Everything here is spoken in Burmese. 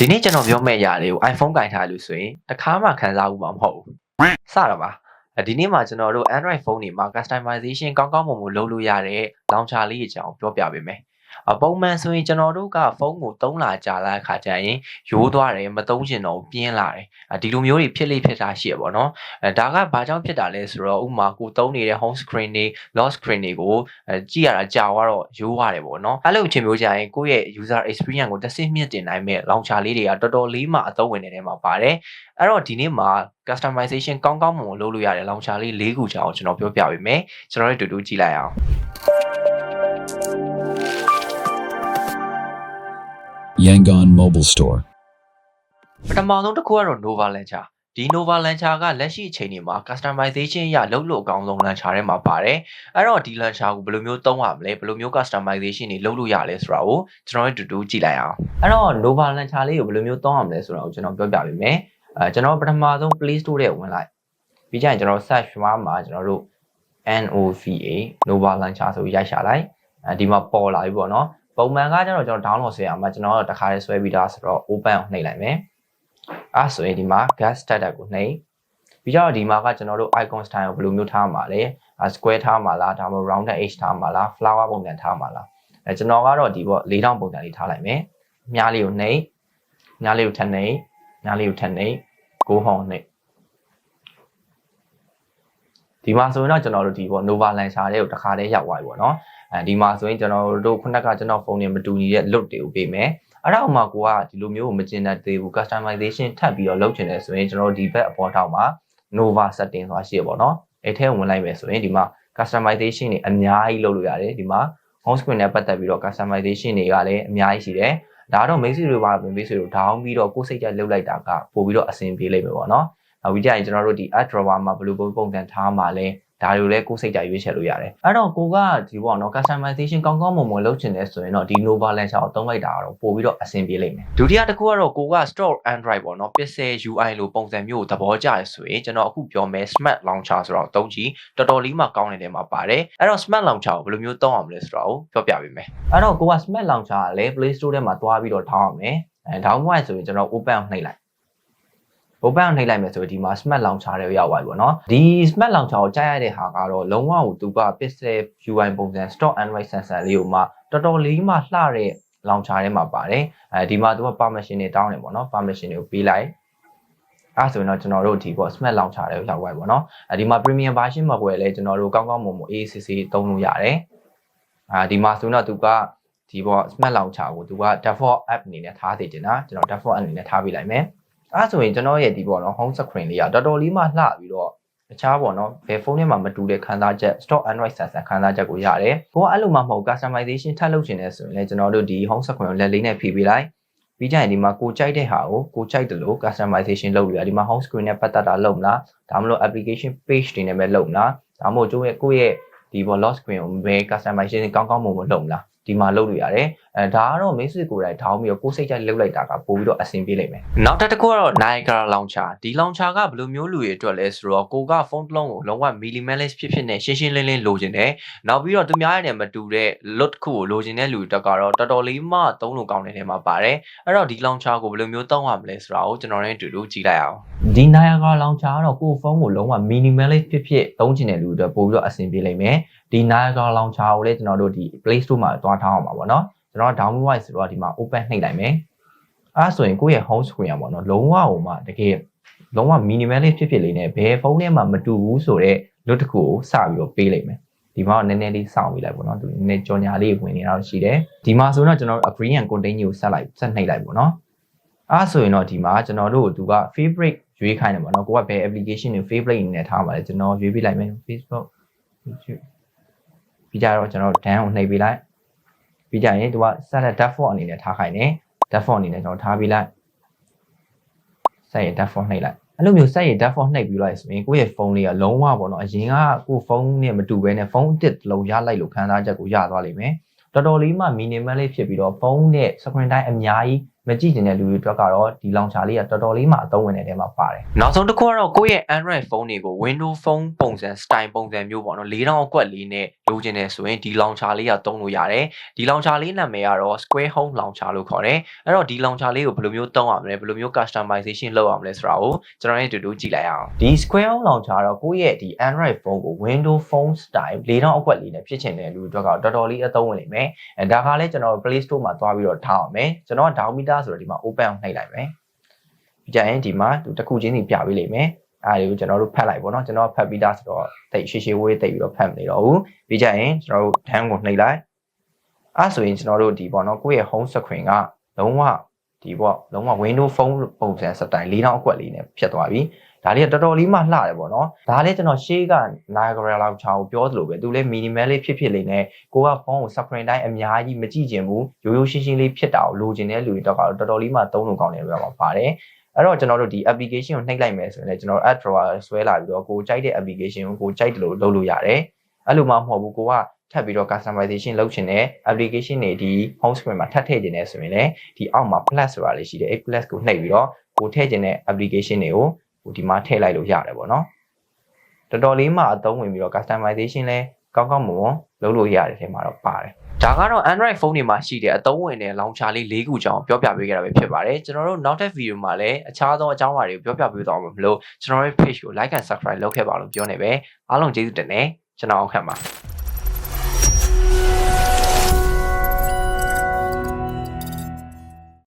ဒီနေ့ကျွန်တော်ပြောမယ့်အရာလေးကို iPhone ကင်ထားလို့ဆိုရင်တစ်ခါမှခံစားဘူးမှာမဟုတ်ဘူးစတော့ပါအဲဒီနေ့မှာကျွန်တော်တို့ Android ဖုန်းတွေမှာ customization ကောင်းကောင်းမွန်မွန်လုပ်လို့ရတဲ့ launcher လေးအကြောင်းပြောပြပေးမယ်အ ပုံမှန်ဆိုရင်ကျွန်တော်တို့ကဖုန်းကိုသုံးလာကြာလာအခါကျရင်ရိုးသွားတယ်မသုံးချင်တော့ဘူးပြင်းလာတယ်အဲဒီလိုမျိုးတွေဖြစ်လိဖြစ်တာရှိရပါတော့အဲဒါကဘာကြောင့်ဖြစ်တာလဲဆိုတော့ဥပမာကိုသုံးနေတဲ့ home screen တွေ lock screen တွေကိုအဲကြည့်ရတာကြာသွားတော့ရိုးရတယ်ပေါ့နော်အဲ့လိုအချိန်မျိုးကြာရင်ကိုယ့်ရဲ့ user experience ကိုတစ်ဆင့်မြင့်တင်နိုင်မဲ့ launcher လေးတွေကတော်တော်လေးမှအသုံးဝင်နေတဲ့မှာပါတယ်အဲ့တော့ဒီနေ့မှာ customization ကောင်းကောင်းမွန်မွန်လုပ်လို့ရတဲ့ launcher လေး၄ခုကြောင်းကျွန်တော်ပြောပြပေးမယ်ကျွန်တော်တို့တူတူကြည့်လိုက်အောင် Yangon Mobile Store. ပထမဆုံးတစ်ခုကတော့ Nova Launcher ဒီ Nova Launcher ကလက်ရှိအချိန်တွေမှာ customization ရလုပ်လို့အကောင်းဆုံး launcher ထဲမှာပါတယ်အဲ့တော့ဒီ launcher ကိုဘယ်လိုမျိုးသုံးရမလဲဘယ်လိုမျိုး customization တွေလုပ်လို့ရလဲဆိုတာကိုကျွန်တော်တို့တူတူကြည့်လိုက်အောင်အဲ့တော့ Nova Launcher လေးကိုဘယ်လိုမျိုးသုံးရမလဲဆိုတာကိုကျွန်တော်ပြောပြပေးမယ်အဲကျွန်တော်ပထမဆုံး Play Store ထဲဝင်လိုက်ပြီးကြရင်ကျွန်တော် search bar မှာကျွန်တော်တို့ NOVA Nova Launcher ဆိုပြီးရိုက်ရှာလိုက်အဲဒီမှာပေါ်လာပြီပေါ့နော် ပုံမှန်ကကျတော့ကျွန်တော် download ဆွဲရမှာကျွန်တော်တော့တခါလေးဆွဲပြီးသားဆိုတော့ open ကိုနှိပ်လိုက်မယ်အဲဆိုရင်ဒီမှာ gas starter ကိုနှိပ်ပြီးတော့ဒီမှာကကျွန်တော်တို့ icon style ကိုဘယ်လိုမျိုးထားမှာလဲ square ထားမှာလားဒါမှမဟုတ် rounded edge ထားမှာလား flower ပုံစံထားမှာလားအဲကျွန်တော်ကတော့ဒီပေါ့၄တောင်ပုံစံလေးထားလိုက်မယ်မြားလေးကိုနှိပ်မြားလေးကိုထပ်နှိပ်မြားလေးကိုထပ်နှိပ်ကိုဟောင်းနှိပ် ဒီမှာဆိုရင်တော့ကျွန်တော်တို့ဒီပေါ့ Nova Launcher လေးကိုတစ်ခါတည်းရောက်သွားပြီပေါ့နော်အဲဒီမှာဆိုရင်ကျွန်တော်တို့ခုနကကျွန်တော်ဖုန်းနဲ့မတူညီတဲ့ look တွေကိုပေးမယ်အဲ့ဒါဥမာကိုကဒီလိုမျိုးကိုမကျင်တတ်သေးဘူး customization ထပ်ပြီးတော့လုပ်ချင်တယ်ဆိုရင်ကျွန်တော်တို့ဒီဘက်အပေါ်ထောက်မှာ Nova setting ဆိုတာရှိရပေါ့နော်အဲ့ထဲဝင်လိုက်မယ်ဆိုရင်ဒီမှာ customization တွေအများကြီးလုပ်လို့ရတယ်ဒီမှာ home screen နဲ့ပတ်သက်ပြီးတော့ customization တွေကလည်းအများကြီးရှိတယ်ဒါတော့ main တွေပါပြင်ပေးဆိုတော့ down ပြီးတော့ကိုယ်စိတ်ကြိုက်လုပ်လိုက်တာကပို့ပြီးတော့အဆင်ပြေလိမ့်မယ်ပေါ့နော် နောက်ပြီးကြရင်ကျွန်တော်တို့ဒီ add drawer မှာဘယ်လိုပုံစံထားမှာလဲဒါတွေကိုလည်းကိုယ်စိတ်ကြရွေးချယ်လို့ရတယ်အဲ့တော့ကိုကဒီပေါ့နော် customization ကောင်းကောင်းမွန်မွန်လုပ်ချင်တယ်ဆိုရင်တော့ဒီ Nova Launcher ကိုသုံးလိုက်တာတော့ပို့ပြီးတော့အဆင်ပြေလိမ့်မယ်ဒုတိယတစ်ခုကတော့ကိုက Store Android ပေါ့နော် Pixel UI လိုပုံစံမျိုးကိုသဘောကျရဆိုရင်ကျွန်တော်အခုပြောမယ် Smart Launcher ဆိုတော့သုံးကြည့်တော်တော်လေးမှကောင်းနေတယ်မှာပါတယ်အဲ့တော့ Smart Launcher ကိုဘယ်လိုမျိုးသုံးအောင်လဲဆိုတော့ပြောပြပေးမယ်အဲ့တော့ကိုက Smart Launcher ကလည်း Play Store ထဲမှာတွားပြီးတော့ထောင်းအောင်မယ်အဲ download ဆိုရင်ကျွန်တော် open နှိပ်လိုက် open ကိုနှိပ်လိုက်မယ်ဆိုရင်ဒီမှာ smart launcher တွေရောက်သွားပြီပေါ့နော်ဒီ smart launcher ကိုကြားရတဲ့ဟာကတော့လုံးဝကိုသူက pixel UI ပုံစံ stock android sensor လေးကိုမှတော်တော်လေးမှလှတဲ့ launcher ထဲမှာပါတယ်အဲဒီမှာသူက permission တွေတောင်းတယ်ပေါ့နော် permission တွေကိုပေးလိုက်အဲဆိုရင်တော့ကျွန်တော်တို့ဒီပေါ့ smart launcher တွေကိုရောက်သွားပြီပေါ့နော်အဲဒီမှာ premium version မှာပွဲလဲကျွန်တော်တို့ကောင်းကောင်းမွန်မွန် ACC သုံးလို့ရတယ်အဲဒီမှာဆိုတော့သူကဒီပေါ့ smart launcher ကိုသူက default app အနေနဲ့ထားသိတင်တာကျွန်တော် default app အနေနဲ့ထားပေးလိုက်မယ် အဲဆိုရင်ကျွန်တော်ရဲ့ဒီပေါ့နော် home screen လေးကတော်တော်လေးမှလှပြီးတော့တခြားပေါ့နော်ဘယ်ဖုန်းထဲမှာမတူတဲ့ခံစားချက် stock android sensor ခံစားချက်ကိုရတယ်ကိုကအဲ့လိုမှမဟုတ် customization ထပ်လုပ်ချင်တယ်ဆိုရင်လည်းကျွန်တော်တို့ဒီ home screen ကိုလက်လေးနဲ့ဖိပေးလိုက်ပြီးကြရင်ဒီမှာကိုကြိုက်တဲ့ဟာကိုကိုကြိုက်တယ်လို့ customization လုပ်လို့ရဒီမှာ home screen နဲ့ပတ်သက်တာလုပ်မလားဒါမှမဟုတ် application page တွေနဲ့ပဲလုပ်မလားဒါမှမဟုတ်ကျိုးရဲ့ကိုယ့်ရဲ့ဒီပေါ် lock screen ကိုဘယ် customization ကောင်းကောင်းမွန်မွန်လုပ်မလား ဒီမှာလုပ်လို့ရတယ်အဲဒါကတော့မိတ်ဆွေကိုယ်တိုင်ထောင်းပြီးတော့ကိုယ်စိတ်ကြိုက်လုပ်လိုက်တာကပို့ပြီးတော့အဆင်ပြေလိမ့်မယ်နောက်တစ်ခုကတော့ Niagara launcher ဒီ launcher ကဘယ်လိုမျိုးလူတွေအတွက်လဲဆိုတော့ကိုကဖုန်းတစ်လုံးကိုလုံးဝ minimalist ဖြစ်ဖြစ်နဲ့ရှင်းရှင်းလင်းလင်းလိုချင်တယ်နောက်ပြီးတော့သူများရဲ့နဲ့မတူတဲ့ look တစ်ခုကိုလိုချင်တဲ့လူတွေအတွက်ကတော့တော်တော်လေးမှသုံးလို့ကောင်းတဲ့နေရာမှာပါတယ်အဲ့တော့ဒီ launcher ကိုဘယ်လိုမျိုးသုံးရမလဲဆိုတာကိုကျွန်တော်တို့အတူတူကြည့်လိုက်အောင်ဒီ Niagara launcher ကတော့ကိုယ့်ဖုန်းကိုလုံးဝ minimalist ဖြစ်ဖြစ်သုံးချင်တဲ့လူတွေအတွက်ပို့ပြီးတော့အဆင်ပြေလိမ့်မယ်ဒီ Niagara launcher ကိုလည်းကျွန်တော်တို့ဒီ Play Store မှာတွားထားအောင်ပါဗောနော်ကျွန်တော် download ဆိုတော့ဒီမှာ open နှိပ်လိုက်မယ်အဲဆိုရင်ကိုယ့်ရဲ့ home screen อ่ะဗောနော်လုံးဝဟိုမှာတကယ်လုံးဝ minimalist ဖြစ်ဖြစ်လေးနဲ့ဘယ်ဖုန်းထဲမှာမတူဘူးဆိုတော့ look တစ်ခုကိုစပြီးတော့ပေးလိုက်မယ်ဒီမှာနည်းနည်းလေးစောင့်ပြီးလိုက်ပေါ့နော်သူနည်းနည်းကြော်ညာလေးဝင်နေတာရှိတယ်ဒီမှာဆိုတော့ကျွန်တော်တို့ agree and continue ကိုဆက်လိုက်ဆက်နှိပ်လိုက်ပေါ့နော်အဲဆိုရင်တော့ဒီမှာကျွန်တော်တို့ကသူက favorite ရွေးခိုင်းတယ်ပေါ့နော်ကိုကဘယ် application ကို favorite အနေနဲ့ထားပါလဲကျွန်တော်ရွေးပြလိုက်မယ် Facebook YouTube ပြီးကြတော့ကျွန်တော် dan ကိုနှိပ်ပေးလိုက်ပြီးကြရင်သူက set default အနေနဲ့ထားခိုင်းတယ် default အနေနဲ့ကျွန်တော်ထားပေးလိုက်ဆက်ရ default နှိပ်လိုက်အဲ့လိုမျိုးဆက်ရ default နှိပ်ပြီးလိုက်ဆိုရင်ကိုယ့်ရဲ့ဖုန်းလေးကလုံးဝပေါ့နော်အရင်ကကိုယ်ဖုန်းနဲ့မတူဘဲနဲ့ဖုန်းအစ်စ်လုံးရလိုက်လို့ခံစားချက်ကိုရသွားလိမ့်မယ်တော်တော်လေးမှ minimal လေးဖြစ်ပြီးတော့ဖုန်းနဲ့ screen time အများကြီး မကြည့်နေတဲ့လူတွေအတွက်ကတော့ဒီ launcher လေးကတော်တော်လေးမှအသုံးဝင်တဲ့ထဲမှာပါတယ်နောက်ဆုံးတစ်ခုကတော့ကိုယ့်ရဲ့ Android phone တွေကို Windows phone ပုံစံ style ပုံစံမျိုးပေါ့နော်၄000အကွက်လေးနဲ့လိုချင်တယ်ဆိုရင်ဒီ launcher လေးကသုံးလို့ရတယ်ဒီ launcher လေးနာမည်ကတော့ Square Home Launcher လို့ခေါ်တယ်အဲ့တော့ဒီ launcher လေးကိုဘယ်လိုမျိုးသုံးရမလဲဘယ်လိုမျိုး customization လုပ်ရမလဲဆိုတာကိုကျွန်တော်နဲ့အတူတူကြည့်လိုက်အောင်ဒီ Square Home Launcher ကတော့ကိုယ့်ရဲ့ဒီ Android phone ကို Windows phone style ၄000အကွက်လေးနဲ့ဖြစ်ချင်တဲ့လူတွေအတွက်ကတော့တော်တော်လေးအသုံးဝင်နေမယ်အဲဒါကလည်းကျွန်တော် Play Store မှာသွားပြီးတော့ထားအောင်မယ်ကျွန်တော်က downmeter ဆိုတော့ဒီမှာ open အောင်နှိပ်လိုက်မယ်ပြီးကြရင်ဒီမှာသူတစ်ခုချင်းစီပြပေးလိမ့်မယ်အားတွေကိုကျွန်တော်တို့ဖတ်လိုက်ပေါ့နော်ကျွန်တော်ဖတ်ပြီးသားဆိုတော့တိတ်ရှေ့ရှေ့ဝေးတိတ်ပြီးတော့ဖတ်မနေတော့ဘူးပြီးကြရင်ကျွန်တော်တို့ down ကိုနှိပ်လိုက်အဲ့ဆိုရင်ကျွန်တော်တို့ဒီပေါ့နော်ကိုယ့်ရဲ့ home screen ကလုံးဝ ဒီပေါ့လုံးဝ Windows Phone ပုံစံစတိုင်၄000အကွက်လေးနဲ့ဖြစ်သွားပြီဒါလေးကတော်တော်လေးမှလှတယ်ပေါ့နော်ဒါလေးကျွန်တော်ရှေးက Niagara လောက်ချာကိုပြောသလိုပဲသူလည်း minimal လေးဖြစ်ဖြစ်လေးနဲ့ကိုကဖုန်းကို screen တိုင်းအများကြီးမကြည့်ကျင်ဘူးရိုးရိုးရှင်းရှင်းလေးဖြစ်တာကိုလိုချင်တဲ့လူတွေတော့ကတော့တော်တော်လေးမှသုံးလို့ကောင်းတယ်လို့ပြောမှာပါတယ်အဲ့တော့ကျွန်တော်တို့ဒီ application ကိုနှိပ်လိုက်မယ်ဆိုရင်လည်းကျွန်တော် add drawer ဆွဲလာပြီးတော့ကိုကြိုက်တဲ့ application ကိုကိုကြိုက်တယ်လို့လုပ်လို့ရတယ်အဲ့လိုမှမဟုတ်ဘူးကိုက ထပ်ပြီးတော့ customization လုပ်ချင်တဲ့ application တွေဒီ home screen မှာထပ်ထည့်ချင်တယ်ဆိုရင်လည်းဒီအောက်မှာ plus ဆိုတာလေးရှိတယ်အဲ့ plus ကိုနှိပ်ပြီးတော့ကိုထည့်ချင်တဲ့ application တွေကိုဟိုဒီမှာထည့်လိုက်လို့ရတယ်ပေါ့နော်တော်တော်လေးမှအသုံးဝင်ပြီးတော့ customization လဲကောင်းကောင်းမွန်မွန်လုပ်လို့ရတဲ့ထဲမှာတော့ပါတယ်ဒါကတော့ Android phone တွေမှာရှိတဲ့အသုံးဝင်တဲ့ launcher လေး၄ခုကြောင်းပြောပြပေးခဲ့တာပဲဖြစ်ပါတယ်ကျွန်တော်တို့နောက်ထပ် video မှာလည်းအခြားသောအကြောင်းအရာတွေကိုပြောပြပေးသွားမှာမလို့ကျွန်တော်ရဲ့ page ကို like and subscribe လုပ်ခဲ့ပါလို့ပြောနေပဲအားလုံးကျေးဇူးတင်တယ်ကျွန်တော်အောင်ခံပါ